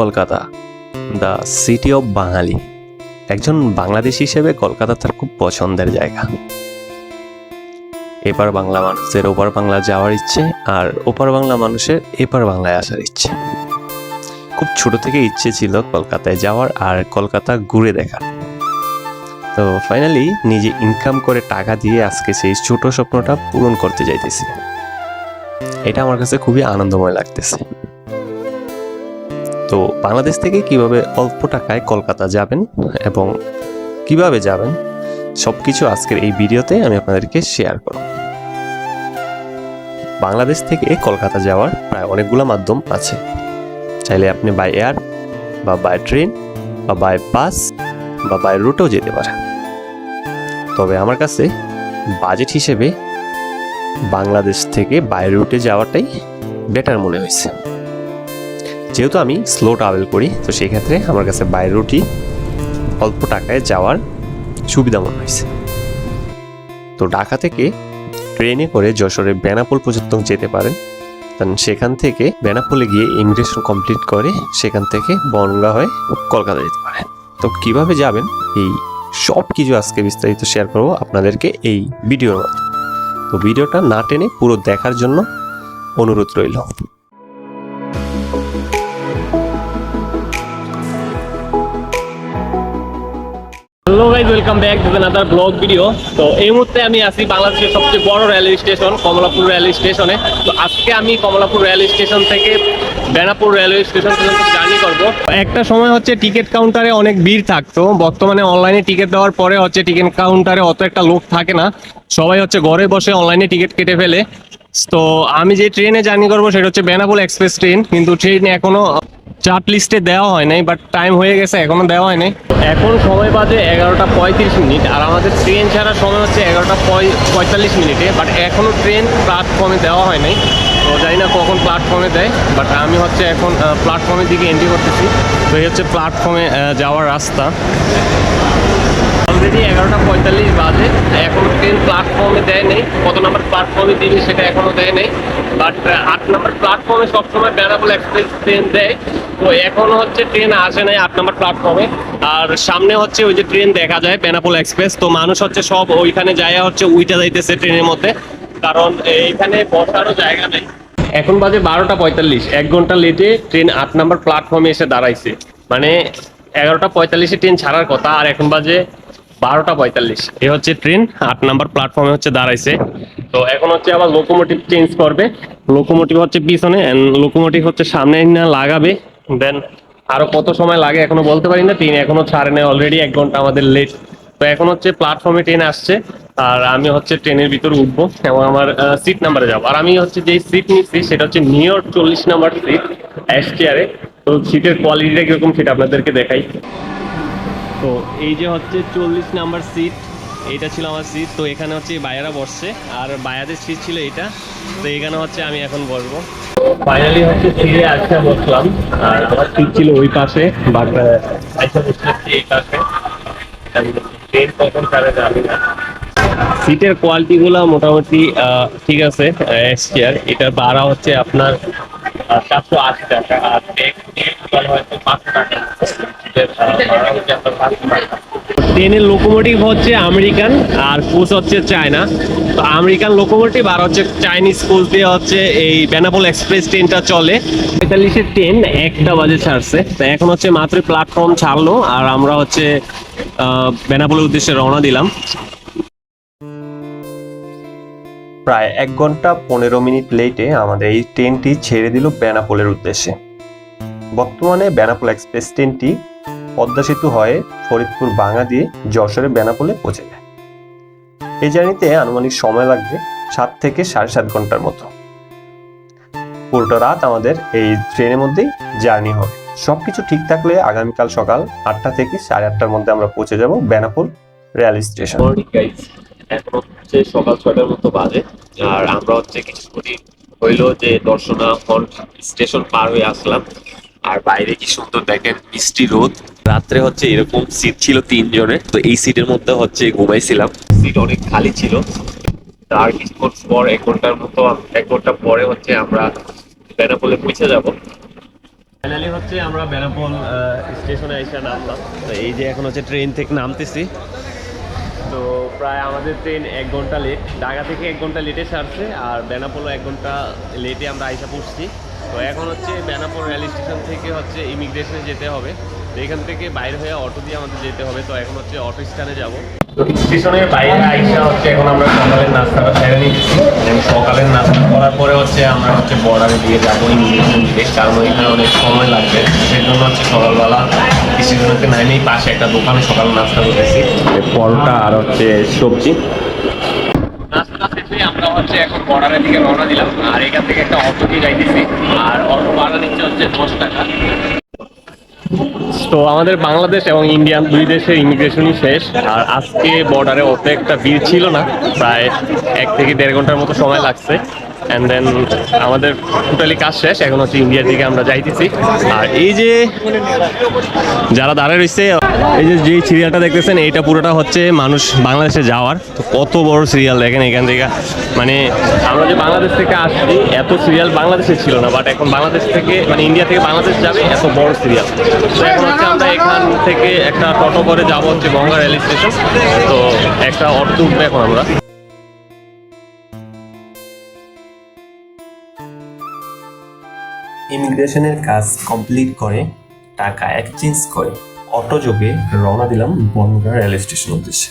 Kolkata the city of Bangali একজন বাংলাদেশি হিসেবে কলকাতা তার খুব পছন্দের জায়গা। এপার বাংলা মানুষের ওপার বাংলা যাওয়ার ইচ্ছে, আর ওপার বাংলা মানুষের এপার বাংলায় আসার ইচ্ছে। খুব ছোট থেকে ইচ্ছে ছিল কলকাতায় যাওয়ার আর কলকাতা ঘুরে দেখার। তো ফাইনালি নিজে ইনকাম করে টাকা দিয়ে আজকে সেই ছোট স্বপ্নটা পূরণ করতে যাইতেছি। এটা আমার কাছে খুবই আনন্দময় লাগতেছে। তো বাংলাদেশ থেকে কীভাবে অল্প টাকায় কলকাতা যাবেন এবং কীভাবে যাবেন সব কিছু আজকের এই ভিডিওতে আমি আপনাদেরকে শেয়ার করব। বাংলাদেশ থেকে কলকাতা যাওয়ার প্রায় অনেকগুলো মাধ্যম আছে। চাইলে আপনি বাই এয়ার বা বাই ট্রেন বা বাই বাস বা বাই রুটেও যেতে পারেন। তবে আমার কাছে বাজেট হিসেবে বাংলাদেশ থেকে বাই রুটে যাওয়াটাই বেটার মনে হয়েছে। যেহেতু আমি স্লো ট্রাভেল করি, তো সেই ক্ষেত্রে আমার কাছে বাই রুটই অল্প টাকায় যাওয়ার সুবিধা মনে হয়েছে। তো ঢাকা থেকে ট্রেনে করে যশোরে বেনাপোল পর্যন্ত যেতে পারেন। সেখান থেকে বেনাপোলে গিয়ে ইমিগ্রেশন কমপ্লিট করে সেখান থেকে বনগা হয়ে কলকাতা যেতে পারেন। তো কীভাবে যাবেন? এই সব কিছু আজকে বিস্তারিত শেয়ার করব আপনাদেরকে এই ভিডিওর মধ্যে। তো ভিডিওটা না টেনে পুরো দেখার জন্য অনুরোধ রইল। Hello guys welcome back to another blog video তো এই মুহূর্তে আমি আছি বাংলাদেশের সবচেয়ে বড় রেলওয়ে স্টেশন কমলাপুর রেলওয়ে স্টেশনে তো আজকে আমি কমলাপুর রেলওয়ে স্টেশন থেকে বেনাপুর রেলওয়ে স্টেশন পর্যন্ত জার্নি করব। একটা সময় হচ্ছে টিকিট কাউন্টারে অনেক ভিড় থাকতো। বর্তমানে অনলাইনে টিকিট দেওয়ার পরে হচ্ছে টিকিট কাউন্টারে অত একটা লোক থাকে না। সবাই হচ্ছে ঘরে বসে অনলাইনে টিকিট কেটে ফেলে। তো আমি যে ট্রেনে জার্নি করব, সেটা হচ্ছে বেনাপোল এক্সপ্রেস ট্রেন কিন্তু ট্রেন এখনও চার্ট লিস্টে দেওয়া হয় নাই বাট টাইম হয়ে গেছে, এখনও দেওয়া হয় নাই। এখন সময় বাজে এগারোটা পঁয়ত্রিশ মিনিট, আর আমাদের ট্রেন ছাড়ার সময় হচ্ছে এগারোটা পঁয়তাল্লিশ মিনিটে বাট এখনও ট্রেন প্ল্যাটফর্মে দেওয়া হয় নাই। তো জানি না কখন প্ল্যাটফর্মে দেয় বাট আমি হচ্ছে এখন প্ল্যাটফর্মের দিকে এন্ট্রি করতেছি। তো এই হচ্ছে প্ল্যাটফর্মে যাওয়ার রাস্তা। অলরেডি এগারোটা পঁয়তাল্লিশ বাজে, এখনও ট্রেন প্ল্যাটফর্মে দেয় নেই। কত নাম্বার প্ল্যাটফর্মে দিবে সেটা এখনও দেয় নেই। বাট আট নম্বর প্ল্যাটফর্মে সবসময় বেনাবল এক্সপ্রেস ট্রেন দেয়। তো এখন হচ্ছে ট্রেন আসে নাই আট নম্বর প্ল্যাটফর্মে আর সামনে হচ্ছে ওই যে ট্রেন দেখা যায় বেনাপোল এক্সপ্রেস তো মানুষ হচ্ছে সব ওইখানে যায় হচ্ছে উইটা যাইতেছে ট্রেনের মধ্যে। কারণ এইখানে বসারও জায়গা নেই। এখন বাজে বারোটা পঁয়তাল্লিশ। এক ঘণ্টা লেটে ট্রেন আট নম্বর প্ল্যাটফর্মে এসে দাঁড়াইছে। মানে এগারোটা পঁয়তাল্লিশে ট্রেন ছাড়ার কথা, আর এখন বাজে বারোটা পঁয়তাল্লিশ। এ হচ্ছে ট্রেন আট নাম্বার প্ল্যাটফর্মে হচ্ছে দাঁড়াইছে। তো এখন হচ্ছে আবার লোকোমোটিভ চেঞ্জ করবে। লোকোমোটিভ হচ্ছে পিছনে লোকোমোটিভ হচ্ছে সামনে না লাগাবে। দেন আরও কত সময় লাগে এখনও বলতে পারি না। ট্রেন এখনও ছাড়ে নেই অলরেডি এক ঘণ্টা আমাদের লেট তো এখন হচ্ছে প্ল্যাটফর্মে ট্রেন আসছে। আর আমি হচ্ছে ট্রেনের ভিতরে উঠবো এবং আমার সিট নাম্বারে যাব। আর আমি হচ্ছে যে সিট নিচ্ছি সেটা হচ্ছে নিউ ইয়র্ক চল্লিশ নাম্বার সিট এস চেয়ারে তো সিটের কোয়ালিটিটা কীরকম সেটা আপনাদেরকে দেখাই। তো এই যে হচ্ছে চল্লিশ নাম্বার সিট এইটা ছিল আমার সিট তো এখানে হচ্ছে বায়ারা বসছে আর বায়াদের সিট ছিল এটা তো এখানে হচ্ছে আমি এখন বসবো। ফাইনালি হচ্ছে আজকে বসলাম আর আমার সিট ছিল ওই পাশে বাট বসলাম এই পাশে। ট্রেন কখন ছাড়ে জানি না। সিটের কোয়ালিটিগুলো মোটামুটি আহ, ঠিক আছে চেয়ার এটার ভাড়া হচ্ছে আপনার চারশো আশি টাকা আর হয়তো পাঁচশো টাকা। ভাড়া হচ্ছে আপনার পাঁচশো টাকা। ট্রেনের লোকোমোটিভ হচ্ছে আমেরিকান আর কোচ হচ্ছে চায়না। তো আমেরিকান লোকোমোটিভ আর হচ্ছে চাইনিজ কোচ দিয়ে হচ্ছে এই বেনাপোল এক্সপ্রেস ট্রেনটা চলে। পঁয়তাল্লিশের ট্রেন একটা বাজে ছাড়ছে। তো এখন হচ্ছে মাত্র প্ল্যাটফর্ম ছাড়লো আর আমরা হচ্ছে বেনাপোলের উদ্দেশ্যে রওনা দিলাম। প্রায় এক ঘণ্টা পনেরো মিনিট লেটে আমাদের এই ট্রেনটি ছেড়ে দিল বেনাপোলের উদ্দেশ্যে। বর্তমানে বেনাপোল এক্সপ্রেস ট্রেনটি পদ্মা সেতু হয়ে ফরিদপুর ভাঙা দিয়ে যশোরে বেনাপোলে পৌঁছে যায়। এই জার্নিতে আনুমানিক সময় লাগবে সাত থেকে সাড়ে সাত ঘণ্টার মতো। পুরোটা রাত আমাদের এই ট্রেনের মধ্যেই জার্নি হবে। সবকিছু ঠিক থাকলে আগামীকাল সকাল আটটা থেকে সাড়ে আটটার মধ্যে আমরা পৌঁছে যাব বেনাপোল রেল স্টেশন। এখন হচ্ছে সকাল ছয়টার মতো বাজে। আর আমরা হচ্ছে হইল যে দর্শনা হল স্টেশন পার হয়ে আসলাম। আর বাইরে কি সুন্দর দেখেন মিষ্টি রোদ। রাত্রে হচ্ছে এরকম সিট ছিল তিনজনের। তো এই সিটের মধ্যে হচ্ছে ঘুমাইছিলাম। সিট অনেক খালি ছিল। আর কিছুক্ষণ পর এক ঘণ্টার মতো এক ঘণ্টা পরে হচ্ছে আমরা বেনাপোলে পৌঁছে যাব। ফাইনালি হচ্ছে আমরা বেনাপোল স্টেশনে এসে নামলাম। তো এই যে এখন হচ্ছে ট্রেন থেকে নামতেছি। তো প্রায় আমাদের ট্রেন এক ঘণ্টা লেট ঢাকা থেকে এক ঘণ্টা লেটে ছাড়ছে আর বেনাপোলও এক ঘণ্টা লেটে আমরা আইসা পড়ছি তো এখন হচ্ছে বেনাপোল রেল স্টেশন থেকে হচ্ছে ইমিগ্রেশনে যেতে হবে। এখান থেকে বাইরে হয়ে অটো দিয়ে আমাদের যেতে হবে। তো এখন হচ্ছে অটো স্ট্যান্ডে যাব। তো স্টেশনের বাইরে আইসা হচ্ছে এখন আমরা সকালের নাস্তাটা সেরে নিচ্ছি। এবং সকালের নাস্তা করার পরে হচ্ছে আমরা হচ্ছে বর্ডারে দিয়ে যাব ইমিগ্রেশন দিতে কারণ এখানে অনেক সময় লাগবে। সেই জন্য হচ্ছে সকালবেলা স্টেশনেতে নাই নেই পাশে একটা দোকানে সকাল নাস্তা করেছি পরোটা আর হচ্ছে সবজি। নাস্তা শেষে আমরা হচ্ছে এখন বর্ডারের দিকে রওনা দিলাম। আর এখান থেকে একটা অটো দিয়ে যাইতেছি। আর অটো ভাড়া নিচ্ছে হচ্ছে দশ টাকা। তো আমাদের বাংলাদেশ এবং ইন্ডিয়ান দুই দেশের ইমিগ্রেশনই শেষ। আর আজকে বর্ডারে অত একটা ভিড় ছিল না। প্রায় এক থেকে দেড় ঘণ্টার মতো সময় লাগছে। অ্যান্ড দেন আমাদের টোটালি কাজ শেষ, এখন হচ্ছে ইন্ডিয়ার দিকে আমরা যাইতেছি। আর এই যে যারা দাঁড়ায় রয়েছে, এই যে যে সিরিয়ালটা দেখতেছেন, এইটা পুরোটা হচ্ছে মানুষ বাংলাদেশে যাওয়ার। তো কত বড় সিরিয়াল দেখেন এখান থেকে। মানে আমরা যে বাংলাদেশ থেকে আসছি, এত সিরিয়াল বাংলাদেশে ছিল না বাট এখন বাংলাদেশ থেকে মানে ইন্ডিয়া থেকে বাংলাদেশ যাবে, এত বড় সিরিয়াল তো এখন হচ্ছে আমরা এখান থেকে একটা টোটো করে যাব হচ্ছে গঙ্গা রেল স্টেশন। তো একটা অটো উঠবে এখন আমরা। ইমিগ্রেশনের কাজ কমপ্লিট করে, টাকা এক্সচেঞ্জ করে, অটো যোগে রওনা দিলাম বনগাঁ রেল স্টেশন উদ্দেশ্যে।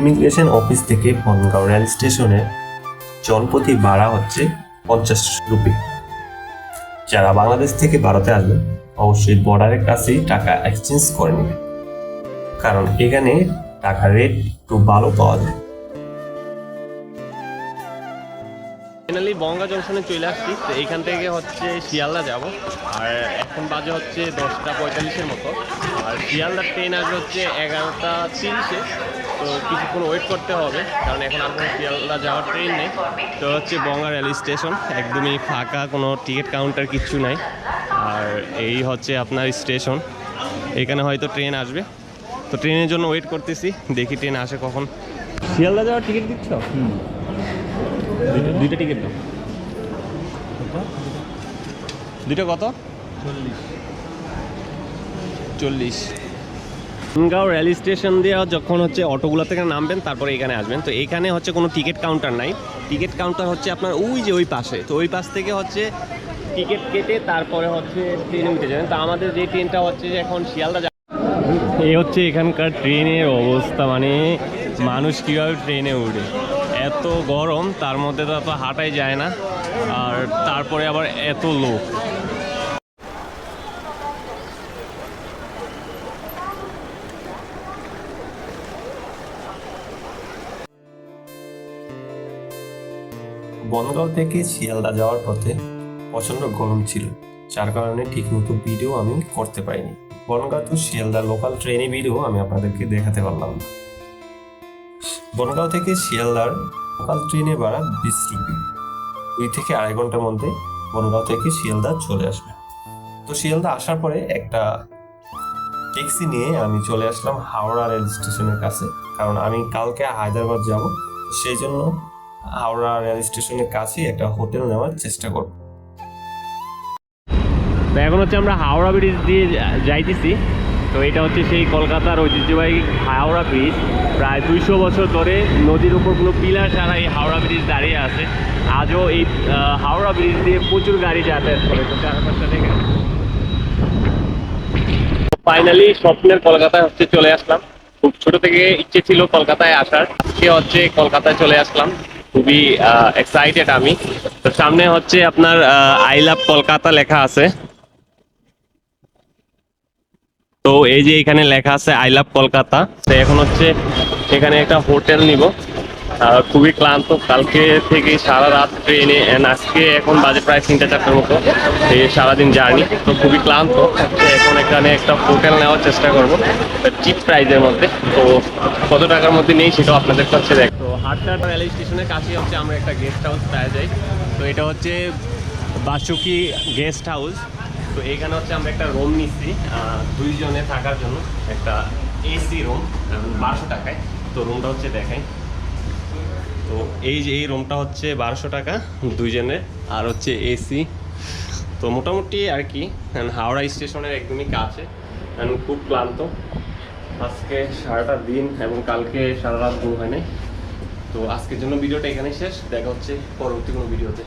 ইমিগ্রেশন অফিস থেকে বনগাঁও রেল স্টেশনে জনপ্রতি ভাড়া হচ্ছে পঞ্চাশ রুপি। যারা বাংলাদেশ থেকে ভারতে আসবেন অবশ্যই বর্ডারের কাছেই টাকা এক্সচেঞ্জ করে নেবেন কারণ এখানে টাকার রেট একটু ভালো পাওয়া যায়। ফাইনালি বঙ্গা জংশনে চলে আসছি। তো এইখান থেকে হচ্ছে শিয়ালদা যাব। আর এখন বাজে হচ্ছে দশটা পঁয়তাল্লিশের মতো। আর শিয়ালদার ট্রেন আসবে হচ্ছে এগারোটা তিরিশে। তো কিছুক্ষণ ওয়েট করতে হবে কারণ এখন আর কোনো শিয়ালদা যাওয়ার ট্রেন নেই। তো হচ্ছে বঙ্গা রেল স্টেশন একদমই ফাঁকা কোনো টিকিট কাউন্টার কিচ্ছু নাই। আর এই হচ্ছে আপনার স্টেশন এখানে হয়তো ট্রেন আসবে। তো ট্রেনের জন্য ওয়েট করতেছি দেখি ট্রেন আসে কখন। শিয়ালদা যাওয়ার টিকিট দিচ্ছ? দুইটা- টিকিট দাও দুইটা কত? চল্লিশ। গাঁও রেল স্টেশন দিয়ে যখন হচ্ছে অটোগুলো থেকে নামবেন, তারপরে এখানে আসবেন। তো এখানে হচ্ছে কোনো টিকিট কাউন্টার নাই। টিকিট কাউন্টার হচ্ছে আপনার ওই যে ওই পাশে। তো ওই পাশ থেকে হচ্ছে টিকিট কেটে তারপরে হচ্ছে ট্রেনে উঠে যাবেন। তো আমাদের যে ট্রেনটা হচ্ছে যে এখন শিয়ালদা এই হচ্ছে এখানকার ট্রেনের অবস্থা। মানে মানুষ কীভাবে ট্রেনে উঠে? এত গরম, তার মধ্যে তো হাঁটাই যায় না। আর তারপরে আবার এত লোক। বনগাঁও থেকে শিয়ালদা যাওয়ার পথে প্রচণ্ড গরম ছিল। যার কারণে ঠিকমতো ভিডিও আমি করতে পারিনি। বনগাঁও টু শিয়ালদা লোকাল ট্রেনে ভিডিও আমি আপনাদেরকে দেখাতে পারলাম না। বনগাঁও থেকে শিয়ালদার লোকাল ট্রেনে ভাড়া বিশ রুপি। দুই থেকে আড়াই ঘণ্টার মধ্যে বনগাঁও থেকে শিয়ালদা চলে আসবে। তো শিয়ালদা আসার পরে একটা ট্যাক্সি নিয়ে আমি চলে আসলাম হাওড়া রেল স্টেশনের কাছে। কারণ আমি কালকে হায়দ্রাবাদ যাব সেই জন্য হাওড়া রেল স্টেশনের কাছেই একটা হোটেল নেওয়ার চেষ্টা করব। এখন হচ্ছে আমরা হাওড়া ব্রিজ দিয়ে যাইতেছি। তো এটা হচ্ছে সেই কলকাতার ঐতিহ্যবাহী হাওড়া ব্রিজ প্রায় দুইশো বছর ধরে নদীর উপর কোনো পিলার ছাড়া এই হাওড়া ব্রিজ দাঁড়িয়ে আছে। আজও এই হাওড়া ব্রিজ দিয়ে প্রচুর গাড়ি যাতায়াত করে। তো চারপাশটা দেখে ফাইনালি স্বপ্নের কলকাতায় হচ্ছে চলে আসলাম। খুব ছোট থেকে ইচ্ছে ছিল কলকাতায় আসার। আজকে হচ্ছে কলকাতায় চলে আসলাম। খুবই এক্সাইটেড আমি। তো সামনে হচ্ছে আপনার আই লাভ কলকাতা লেখা আছে। তো এই যে এখানে লেখা আছে আই লাভ কলকাতা তো এখন হচ্ছে এখানে একটা হোটেল নিব। খুবই ক্লান্ত। কালকে থেকে সারা রাত ট্রেনে আজকে এখন বাজে প্রায় তিনটা চারটার মতো। এই সারাদিন জার্নি। তো খুবই ক্লান্ত। এখন এখানে একটা হোটেল নেওয়ার চেষ্টা করব চিপ প্রাইজের মধ্যে। তো কত টাকার মধ্যে নেই সেটাও আপনাদের কাছে দেখ তো হাটটা রেল স্টেশনের কাছে হচ্ছে আমরা একটা গেস্ট হাউস পাওয়া যাই তো এটা হচ্ছে বাসুকি গেস্ট হাউস তো এখানে হচ্ছে আমরা একটা রুম নিচ্ছি দুইজনে থাকার জন্য। একটা এসি রুম বারোশো টাকায়। তো রুমটা হচ্ছে দেখাই। তো এই যে এই রুমটা হচ্ছে বারোশো টাকা, দুইজনের। আর হচ্ছে এসি তো মোটামুটি আর কি হাওড়া স্টেশনের একদমই কাছে। খুব ক্লান্ত। আজকে সারাটা দিন এবং কালকে সারা রাত ঘুম হয় নাই। তো আজকের জন্য ভিডিওটা এখানে শেষ। দেখা হচ্ছে পরবর্তী কোনো ভিডিওতে।